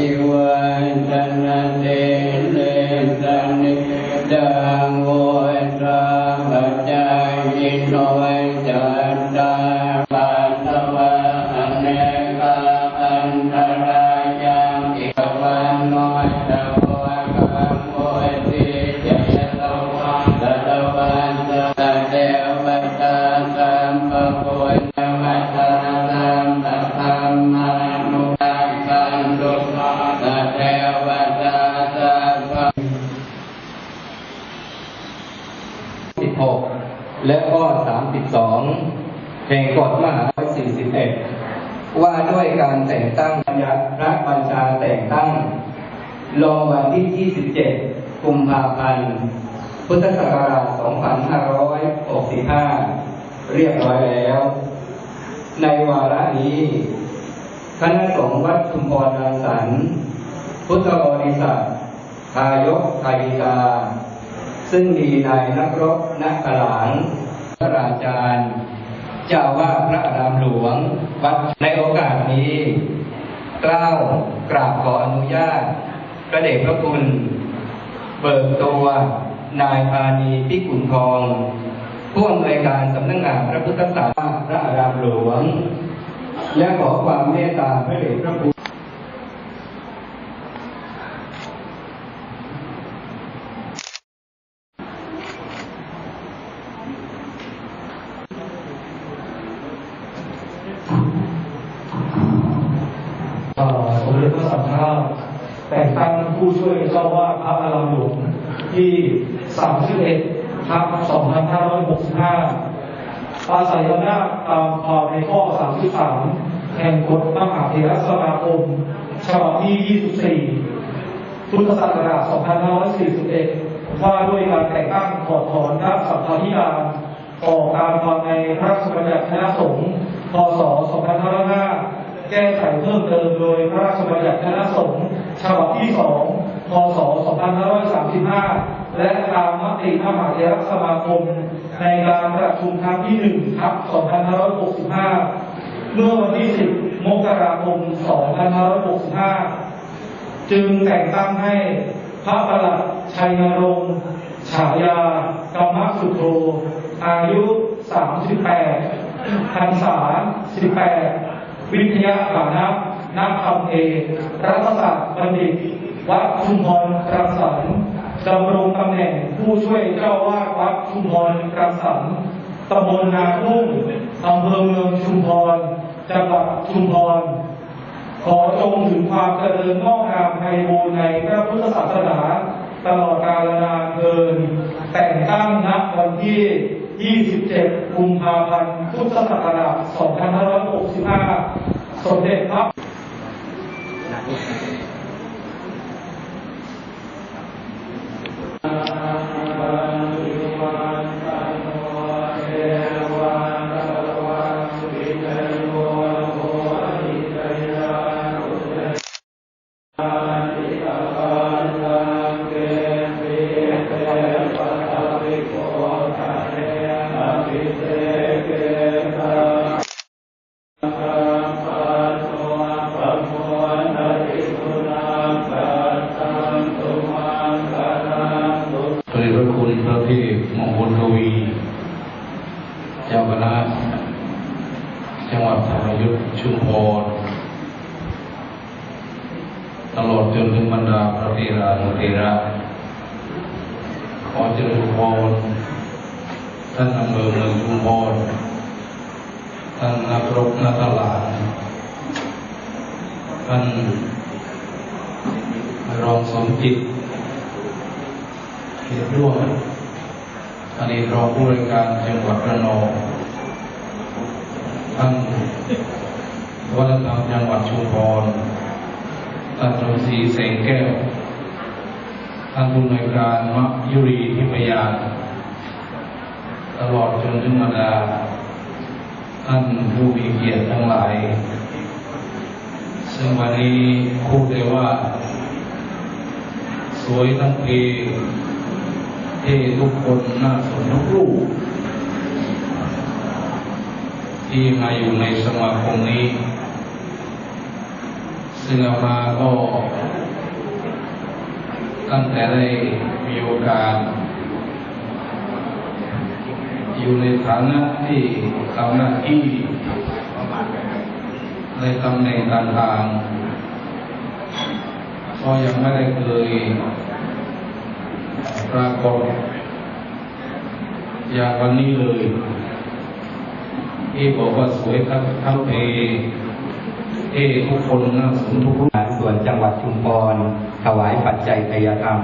ภิวันชนะเตเลสนิดังโว และข้อ32แห่งกฎมหา41 ว่าด้วยการแต่งตั้งบัญญัติพระบัญชาแต่งตั้ง ลงวันที่ 27 กุมภาพันธ์ พุทธศักราช 2565 เรียบร้อยแล้ว ในวาระนี้ คณะสงฆ์วัดชุมพรรังสรรค์พุทธบริษัททายกทายิกา ซึ่งมีนายนักรบนักขลางพระราชาเจ้าว่าพระอารามหลวง วัดในโอกาสนี้กล้าวกราบขออนุญาตพระเดชพระคุณ เบิกตัวนายพานีพิกุลทองผู้อำนวยการสำนักงานพระพุทธศาสนาพระอารามหลวง และขอความเมตตาพระเดชพระคุณ เอ่อ สมเด็จพระสังฆราแต่งตั้งผู้ช่วยเจ้าวาดพระอารามหลวงที่ 31ทับ2565อาศัยอำนาจตามความในข้อ 33 แห่งกฎมหาเถรสมาคมฉบับที่ 24 พุทธศักราช 2541 ว่าด้วยการแต่งตั้งถอดถอนพระสัมภาธิการต่อกตารความในพระราชบัญญัติคณะสงฆ์พศ 2505 แก้ไขเพิ่มเติมโดยพระราชบัญญัติคณะสงฆ์ฉบับที่ 2 พศ 2535 และตามมติมหาเถรสมาคม ในการประชุมครั้งที่1ทับ2565 เมื่อวันที่ 10 มกราคม 2565 จึงแต่งตั้งให้พระประหลัดชัยนรงค์ฉายากรรมสุโธอายุ 38พรรษา 18 วิทยาฐานะนักธรรมเอกรัฐศาสตร์บัณฑิต วัดชุมพรรังสรรค์ดำรงตำแหน่งผู้ช่วยเจ้าวาดวัดชุมพรรังสรรค์ตำบลนาทุ่งอำเภอเมืองชุมพร จังหวัดชุมพร ขอจงถึงความเจริญงอกงามไพบูรณ์ในพระพุทธศาสนา ตลอดกาลนานเทิน แต่งตั้งณวันที่ 27 กุมภาพันธ์ พุทธศักราช 2565 สมเด็จพระ จ้าคณะจังหวัดธรรมยุทธชุมพร ลอดจนถึงบรรดาพระเทรานุเทระขอเจริญพรท่านอำเภอเมืองชุมพรท่านนักรบนักหลานท่านรองสมจิตเขตร่วมอดีตรองผู้บริการจังหวัดระนองท่านวัฒนธรรมจังหวัดชุมพร ท่านสมศรีเสงแก้วท่านผู้นวยการมะยุรีทิพยานตลอดจนถึงบรรดาท่านผู้มีเกียรติทั้งหลาย ซึ่งวันนี้พูดได้ว่า สวยทั้งเพลงเท่ทุกคนน่าสนทุกรูปที่มาอยู่ในสมาคม ซึ่งเอามาก็ ตั้งแต่ได้มีโอกาส อยู่ในฐานะที่ทำหน้าที่ในตำแหน่งต่างๆก็ยังไม่ได้เคยปรากฏอย่างวันนี้เลย ที่บอกว่าสวยทั้งทั้งเพ ที่ทุกคนสนทุกส่วนจังหวัดชุมพรถวายปัจจัยทายธรรม